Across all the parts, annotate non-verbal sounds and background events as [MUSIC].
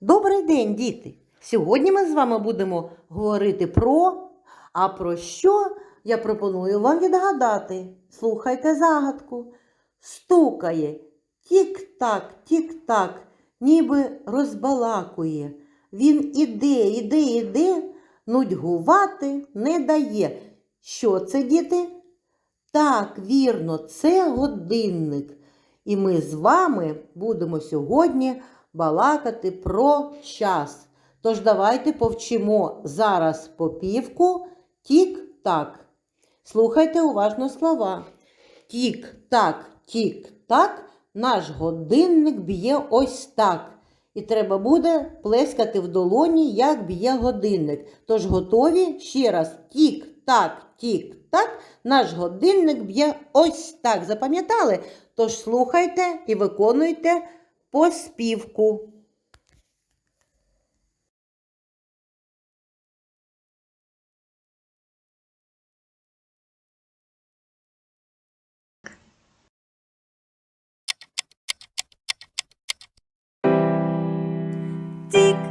Добрий день, діти! Сьогодні ми з вами будемо говорити про. А про що я пропоную вам відгадати. Слухайте загадку. Стукає, тік-так, тік-так, ніби розбалакує. Він іде, іде, іде, нудьгувати не дає. Що це, діти? Так, вірно, це годинник. І ми з вами будемо сьогодні балакати про час. Тож давайте повчимо зараз попівку тік-так. Слухайте уважно слова. Тік-так, тік-так, наш годинник б'є ось так. І треба буде плескати в долоні, як б'є годинник. Тож готові ще раз тік-так, тік-так, наш годинник б'є ось так. Запам'ятали? Тож слухайте і виконуйте по співку. Тік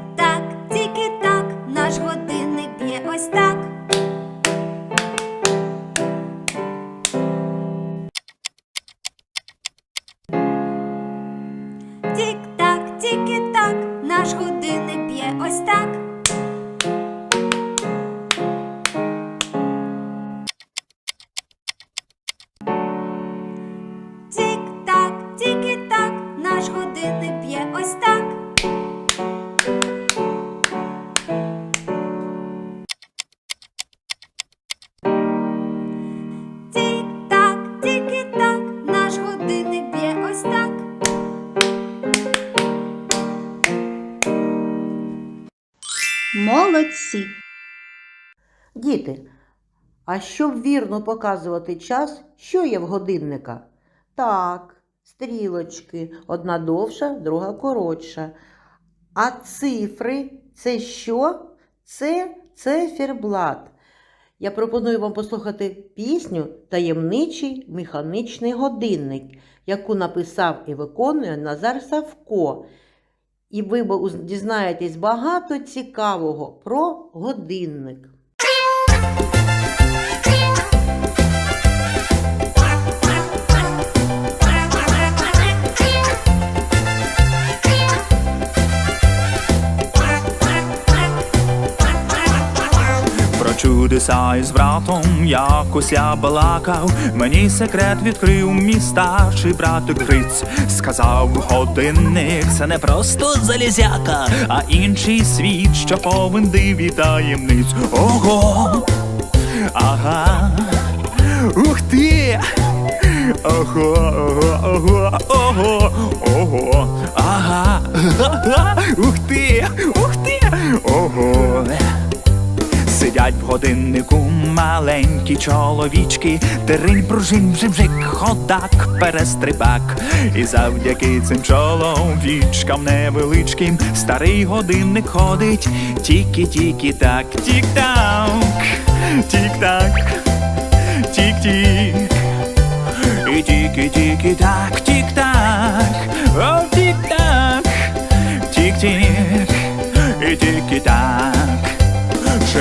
Молодці! Діти, а щоб вірно показувати час, що є в годинника? Так, стрілочки, одна довша, друга коротша. А цифри це що? Це циферблат. Я пропоную вам послухати пісню Таємничий механічний годинник, яку написав і виконує Назар Савко. І ви дізнаєтесь багато цікавого про годинник. Чудеса із братом якось я балакав, мені секрет відкрив мій старший братик Гриць. Сказав годинник, це не просто залізяка, а інший світ, що повен див таємниць. Ого! Ага! Ух ти! Ого, ого, ого, ого, ого, ага, [LAUGHS] ух ти, ух ти, ого. Сидять в годиннику маленькі чоловічки, Терень, пружин, бжик, ходак, перестрибак. І завдяки цим чоловічкам невеличким старий годинник ходить, тільки-тільки так, тік-так, тік-так, тік-тік. І тільки-тільки так, тік-так, о, тік-так,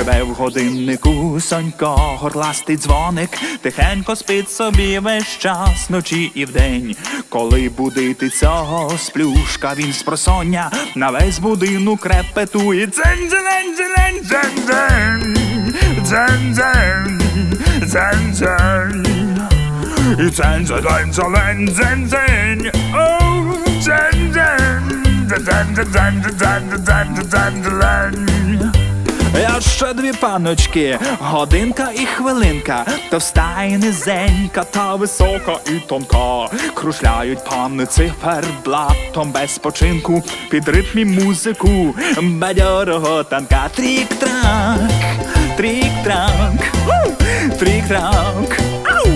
Живе в годиннику сонько, горластий дзвоник, тихенько спить собі весь час, ночі і вдень. Коли будити цього сплюшка, він з просоння на весь будинок репетує дзень дзень дзень дзень дзень дзень дзень дзень і дзень дзень дзень дзень дзень Оу, дзень дзень дзень дзень дзень дзень дзень дзень я ще дві паночки, годинка і хвилинка, товста і низенька, та висока і тонка. Крушляють пани циферблатом без спочинку, під ритмі музику, бадьорого танка. У, трік-трак, ау!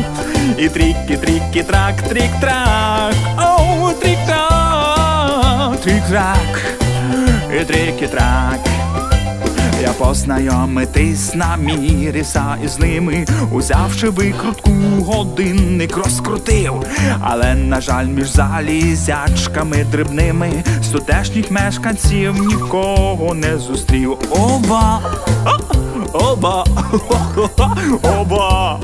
І тріки, тріки, трак, трік-трак, оу, трік-трак, трік-трак, і тріки-трак. Я познайомитись намірився із ними, узявши викрутку, годинник розкрутив, але, на жаль, між залізячками дрібними з тутешніх мешканців нікого не зустрів. Оба! Оба! Оба!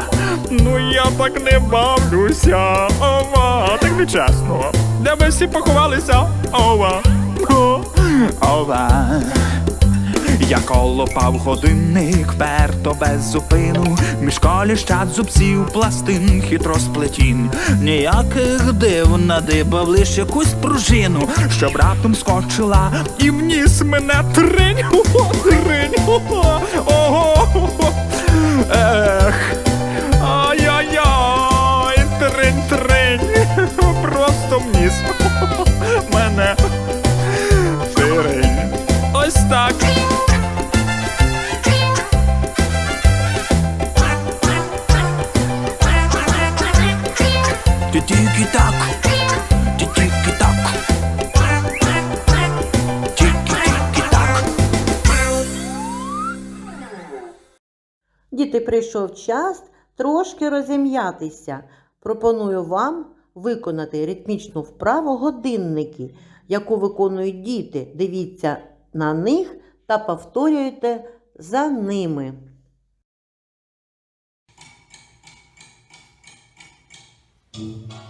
Ну я так не бавлюся. Ова, так нечесно. Де ви всі поховалися? Ова. Ова. Я колопав годинник, перто без зупину, між коліщат зубців пластин хитросплетін. Ніяких див надибав лиш якусь пружину, щоб раптом скочила і вніс мене тринь, О, тринь, Ого, ого, ех. Ай-яй-яй, тринь, тринь, просто вніс. Мене Діти, прийшов час трошки розім'ятися. Пропоную вам виконати ритмічну вправу годинники, яку виконують діти. Дивіться на них та повторюйте за ними. Без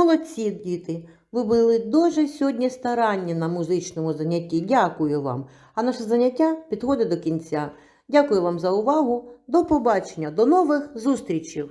Молодці, діти! Ви були дуже сьогодні старанні на музичному занятті. Дякую вам. А наше заняття підходить до кінця. Дякую вам за увагу. До побачення, до нових зустрічей!